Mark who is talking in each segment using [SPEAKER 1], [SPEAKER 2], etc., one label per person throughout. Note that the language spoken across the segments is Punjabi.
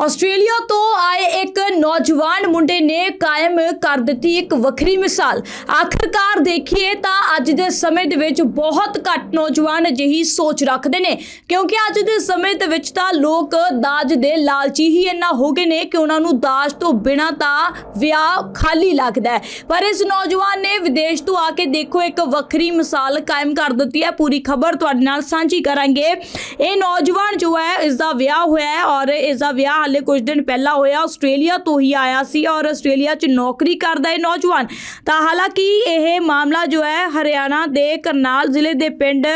[SPEAKER 1] ਆਸਟ੍ਰੇਲੀਆ ਤੋਂ ਆਏ ਇੱਕ ਨੌਜਵਾਨ ਮੁੰਡੇ ਨੇ ਕਾਇਮ ਕਰ ਦਿੱਤੀ ਇੱਕ ਵੱਖਰੀ ਮਿਸਾਲ। ਆਖਰਕਾਰ ਦੇਖੀਏ ਤਾਂ ਅੱਜ ਦੇ ਸਮੇਂ ਦੇ ਵਿੱਚ ਬਹੁਤ ਘੱਟ ਨੌਜਵਾਨ ਅਜਿਹੀ ਸੋਚ ਰੱਖਦੇ ਨੇ, ਕਿਉਂਕਿ ਅੱਜ ਦੇ ਸਮੇਂ ਦੇ ਵਿੱਚ ਤਾਂ ਲੋਕ ਦਾਜ ਦੇ ਲਾਲਚੀ ਹੀ ਇੰਨਾ ਹੋ ਗਏ ਨੇ ਕਿ ਉਹਨਾਂ ਨੂੰ ਦਾਜ ਤੋਂ ਬਿਨਾਂ ਤਾਂ ਵਿਆਹ ਖਾਲੀ ਲੱਗਦਾ ਹੈ। ਪਰ ਇਸ ਨੌਜਵਾਨ ਨੇ ਵਿਦੇਸ਼ ਤੋਂ ਆ ਕੇ ਦੇਖੋ ਇੱਕ ਵੱਖਰੀ ਮਿਸਾਲ ਕਾਇਮ ਕਰ ਦਿੱਤੀ ਹੈ। ਪੂਰੀ ਖਬਰ ਤੁਹਾਡੇ ਨਾਲ ਸਾਂਝੀ ਕਰਾਂਗੇ। ਇਹ ਨੌਜਵਾਨ ਜੋ ਹੈ ਇਸ ਦਾ ਵਿਆਹ ਹੋਇਆ ਹੈ ਔਰ ਇਸ ਦਾ ਵਿਆਹ ਹਾਲੇ ਕੁਝ ਦਿਨ ਪਹਿਲਾਂ ਹੋਇਆ, ਆਸਟ੍ਰੇਲੀਆ ਤੋਂ ਹੀ ਆਇਆ ਸੀ ਔਰ ਆਸਟ੍ਰੇਲੀਆ 'ਚ ਨੌਕਰੀ ਕਰਦਾ ਇਹ ਨੌਜਵਾਨ। ਤਾਂ ਹਾਲਾਂਕਿ ਇਹ ਮਾਮਲਾ ਜੋ ਹੈ, ਹਰਿਆਣਾ ਦੇ ਕਰਨਾਲ ਜ਼ਿਲ੍ਹੇ ਦੇ ਪਿੰਡ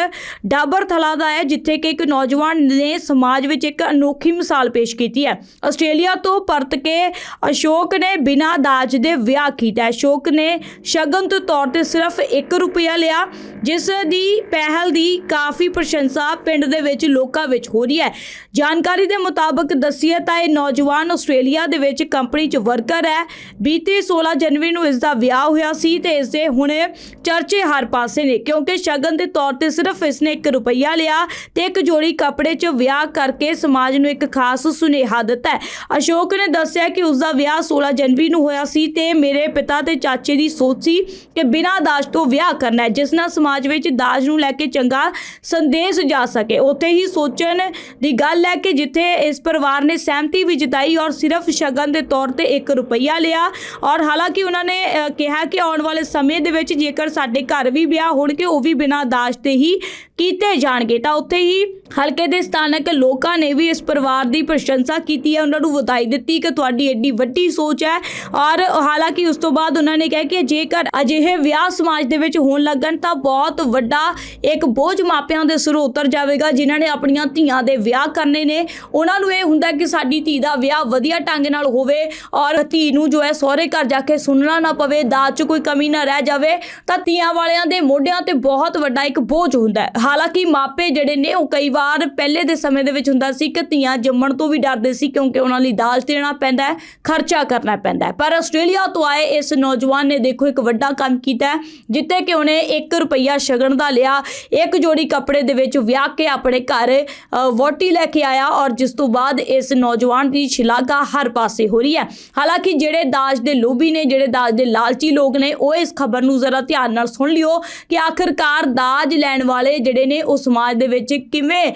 [SPEAKER 1] ਡਾਬਰਥਲਾ ਦਾ ਹੈ, ਜਿੱਥੇ ਕਿ ਇੱਕ ਨੌਜਵਾਨ ਨੇ ਸਮਾਜ ਵਿੱਚ ਇੱਕ ਅਨੋਖੀ ਮਿਸਾਲ ਪੇਸ਼ ਕੀਤੀ ਹੈ। ਆਸਟ੍ਰੇਲੀਆ ਤੋਂ ਪਰਤ ਕੇ ਅਸ਼ੋਕ ਨੇ ਬਿਨਾਂ ਦਾਜ ਦੇ ਵਿਆਹ ਕੀਤਾ ਅਸ਼ੋਕ ਨੇ ਸ਼ਗਨ ਦੇ ਤੌਰ ਤੇ ਸਿਰਫ 1 ਰੁਪਿਆ ਲਿਆ, ਜਿਸ ਦੀ ਪਹਿਲ ਦੀ ਕਾਫੀ ਪ੍ਰਸ਼ੰਸਾ ਪਿੰਡ ਦੇ ਵਿੱਚ ਲੋਕਾਂ ਵਿੱਚ ਹੋ ਰਹੀ ਹੈ। ਜਾਣਕਾਰੀ ਦੇ ਮੁਤਾਬਕ ਦੱਸੀਏ ਤਾਂ ਇਹ ਨੌਜਵਾਨ ਆਸਟ੍ਰੇਲੀਆ ਦੇ ਵਿੱਚ ਕੰਪਨੀ 'ਚ ਵਰਕਰ ਹੈ। ਬੀਤੇ 16 ਜਨਵਰੀ ਨੂੰ ਇਸ ਦਾ ਵਿਆਹ ਹੋਇਆ ਸੀ ਤੇ ਇਸ ਦੇ ਹੁਣੇ ਚਰਚੇ ਹਰ ਪਾਸੇ ਨੇ, ਕਿਉਂਕਿ ਸ਼ਗਨ ਦੇ ਤੌਰ ਤੇ ਸਿਰਫ ਇਸਨੇ 1 ਰੁਪਈਆ ਲਿਆ ਤੇ ਇੱਕ ਜੋੜੀ ਕੱਪੜੇ 'ਚ ਵਿਆਹ ਕਰਕੇ ਸਮਾਜ ਨੂੰ ਇੱਕ ਖਾਸ ਸੁਨੇਹਾ ਦਿੱਤਾ ਅਸ਼ੋਕ ਨੇ ਦੱਸਿਆ ਕਿ ਉਸ ਦਾ ਵਿਆਹ 16 ਜਨਵਰੀ ਨੂੰ ਹੋਇਆ ਸੀ ਤੇ ਮੇਰੇ ਪਿਤਾ ਤੇ ਚਾਚੇ ਦੀ ਸੋਚ ਸੀ ਕਿ ਬਿਨਾਂ ਦਾਜ ਤੋਂ ਵਿਆਹ ਕਰਨਾ ਹੈ, ਜਿਸ ਨਾਲ ਸਮਾਜ ਵਿੱਚ ਦਾਜ ਨੂੰ ਲੈ ਕੇ ਚੰਗਾ ਸੰਦੇਸ਼ ਜਾ ਸਕੇ। ਉੱਥੇ ਹੀ ਸੋਚਣ ਦੀ ਗੱਲ ਹੈ ਕਿ ਜਿੱਥੇ ਇਸ ਪਰਿਵਾਰ ਨੇ ਸਹਿਮਤੀ ਵੀ ਜਤਾਈ ਔਰ ਸਿਰਫ ਸ਼ਗਨ ਦੇ ਤੌਰ ਤੇ 1 ਰੁਪਈਆ ਲਿਆ। ਔਰ ਹਾਲਾਂਕਿ ਉਹਨਾਂ ਨੇ ਅ, ਕਿਹਾ ਕਿ ਆਉਣ ਵਾਲੇ ਸਮੇਂ ਦੇ ਵਿੱਚ ਜੇਕਰ ਸਾਡੇ ਘਰ ਵੀ ਵਿਆਹ ਹੋਣਗੇ ਉਹ ਵੀ ਬਿਨਾਂ ਦਾਜ ਤੇ ਹੀ ਕੀਤੇ ਜਾਣਗੇ। ਤਾਂ ਉੱਥੇ ਹੀ ਹਲਕੇ ਦੇ ਸਥਾਨਕ ਲੋਕਾਂ ਨੇ ਵੀ ਇਸ ਪਰਿਵਾਰ ਦੀ ਪ੍ਰਸ਼ੰਸਾ ਕੀਤੀ ਹੈ। ਉਹਨਾਂ ਨੂੰ ਵਧਾਈ ਦਿੱਤੀ ਕਿ ਤੁਹਾਡੀ ਐਡੀ ਵੱਡੀ ਸੋਚ ਹੈ। ਔਰ ਹਾਲਾਂਕਿ ਉਸ ਤੋਂ ਬਾਅਦ ਉਹਨਾਂ ਨੇ ਕਿਹਾ ਕਿ ਜੇਕਰ ਅਜਿਹੇ ਵਿਆਹ ਸਮਾਜ ਦੇ ਵਿੱਚ ਹੋਣ ਲੱਗਣ ਤਾਂ ਬਹੁਤ ਵੱਡਾ ਇੱਕ ਬੋਝ ਮਾਪਿਆਂ ਦੇ ਸਿਰ ਉਤਰ ਜਾਵੇਗਾ ਜਿਨ੍ਹਾਂ ਨੇ ਆਪਣੀਆਂ ਧੀਆਂ ਦੇ ਵਿਆਹ ਕਰਨੇ ਨੇ। ਉਹਨਾਂ ਨੂੰ ਇਹ ਹੁੰਦਾ ਕਿ ਸਾਡੀ ਧੀ ਦਾ ਵਿਆਹ ਵਧੀਆ ਢੰਗ ਨਾਲ ਹੋਵੇ ਔਰ ਧੀ ਨੂੰ ਜੋ ਹੈ ਸਹੁਰੇ ਘਰ ਜਾ ਕੇ ਸੁਣਨਾ ਨਾ ਪਵੇ ਦਾਜ 'ਚ ਕੋਈ ਕਮੀ ਨਾ ਰਹਿ ਜਾਵੇ ਤਾਂ ਧੀਆਂ ਵਾਲਿਆਂ ਦੇ ਮੋਢਿਆਂ ਤੇ ਬਹੁਤ ਵੱਡਾ ਇੱਕ ਬੋਝ ਹੁੰਦਾ ਹੈ। ਹਾਲਾਂਕਿ ਮਾਪੇ ਜਿਹੜੇ ਨੇ ਉਹ ਕਈ ਵਾਰ ਪਹਿਲੇ ਦੇ ਸਮੇਂ ਦੇ ਵਿੱਚ ਹੁੰਦਾ ਸੀ ਕਿ ਧੀਆਂ ਜੰਮਣ ਤੋਂ ਵੀ ਡਰਦੇ ਸੀ ਕਿਉਂਕਿ ਉਹਨਾਂ ਲਈ ਦਾਜ ਦੇਣਾ ਪੈਂਦਾ ਹੈ ਖਰਚਾ ਕਰਨਾ ਪੈਂਦਾ ਹੈ। ਪਰ ਆਸਟ੍ਰੇਲੀਆ ਤੋਂ ਆਏ ਇਸ ਨੌਜਵਾਨ ਨੇ ਦੇਖੋ ਇੱਕ ਵੱਡਾ ਕੰਮ ਕੀਤਾ ਹੈ ਜਿੱਤੇ ਕਿ ਉਹਨੇ 1 ਰੁਪਈਆ ਸ਼ਗਨ ਦਾ ਲਿਆ ਇੱਕ ਜੋੜੀ ਕੱਪੜੇ ਦੇ ਵਿੱਚ ਵਿਆਹ ਕੇ ਆਪਣੇ ਘਰ ਅ, ਵਹੁਟੀ ਲੈ ਕੇ ਆਇਆ ਔਰ ਜਿਸ ਤੋਂ ਬਾਅਦ ਇਸ ਨੌਜਵਾਨ ਦੀ ਸ਼ਲਾਘਾ ਹਰ ਪਾਸੇ ਹੋ ਰਹੀ ਹੈ। ਹਾਲਾਂਕਿ ਜਿਹੜੇ ਦਾਜ ਦੇ ਲੋਭੀ ਨੇ, ਜਿਹੜੇ ਦਾਜ ਦੇ ਲਾਲਚੀ ਲੋਕ ਨੇ, ਉਹ ਇਸ ਖਬਰ ਨੂੰ ਜ਼ਰਾ ਧਿਆਨ ਨਾਲ ਸੁਣ ਲਿਓ ਕਿ ਆਖਰਕਾਰ ਦਾਜ ਲੈਣ ਵਾਲੇ ਜਿਹੜੇ ਨੇ, ਉਹ ਸਮਾਜ ਦੇ ਵਿੱਚ ਕਿਵੇਂ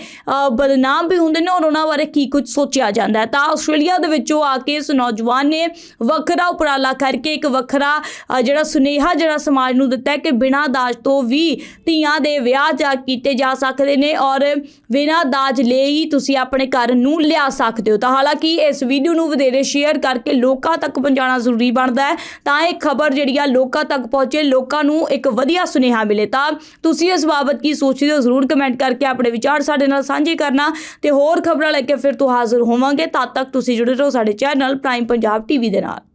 [SPEAKER 1] ਬਦਨਾਮ ਵੀ ਹੁੰਦੇ ਨੇ ਔਰ ਉਹਨਾਂ ਬਾਰੇ ਕੀ ਕੁਝ ਸੋਚਿਆ ਜਾਂਦਾ ਹੈ। ਤਾਂ ਆਸਟ੍ਰੇਲੀਆ ਦੇ ਵਿੱਚੋਂ ਆ ਕੇ ਇਸ ਨੌਜਵਾਨ ਨੇ ਵੱਖਰਾ ਉਪਰਾਲਾ ਕਰਕੇ ਇੱਕ ਵੱਖਰਾ ਜਿਹੜਾ ਸੁਨੇਹਾ, ਜਿਹੜਾ ਸਮਾਜ ਨੂੰ ਦਿੱਤਾ ਹੈ ਕਿ ਬਿਨਾਂ ਦਾਜ ਤੋਂ ਵੀ ਧੀਆਂ ਦੇ ਵਿਆਹ ਜਾ ਕੀਤੇ ਜਾ ਸਕਦੇ ਨੇ ਔਰ ਬਿਨਾਂ ਦਾਜ ਲਏ ਹੀ ਤੁਸੀਂ ਆਪਣੇ ਘਰ ਨੂੰ ਲਿਆ ਸਕਦੇ ਹੋ। ਤਾਂ ਹਾਲਾਂਕਿ ਇਸ ਵੀਡੀਓ ਨੂੰ ਵਧੇਰੇ ਸ਼ੇਅਰ ਕਰਕੇ ਲੋਕਾਂ ਤੱਕ ਪਹੁੰਚਾਉਣਾ ਜ਼ਰੂਰੀ ਬਣਦਾ ਹੈ। ਤਾਂ ਇਹ ਖਬਰ ਜਿਹੜੀ ਆ ਲੋਕਾਂ ਤੱਕ ਪਹੁੰਚੇ, ਲੋਕਾਂ ਨੂੰ ਇੱਕ ਵਧੀਆ ਸੁਨੇਹਾ ਮਿਲੇ। ਤਾਂ ਤੁਸੀਂ ਇਸ ਬਾਬਤ ਕੀ ਸੋਚਦੇ ਹੋ? ਜ਼ਰੂਰ ਕਮੈਂਟ ਕਰਕੇ ਆਪਣੇ ਵਿਚਾਰ ਸਾਡੇ ਨਾਲ ਸਾਂਝੇ ਕਰਨਾ। ਤੇ ਹੋਰ ਖਬਰਾਂ ਲੈ ਕੇ ਫਿਰ ਤੋਂ ਹਾਜ਼ਰ ਹੋਵਾਂਗੇ। ਤਦ ਤੱਕ ਤੁਸੀਂ ਜੁੜੇ ਰਹੋ ਸਾਡੇ ਚੈਨਲ ਪ੍ਰਾਈਮ ਪੰਜਾਬ ਟੀਵੀ ਦੇ ਨਾਲ।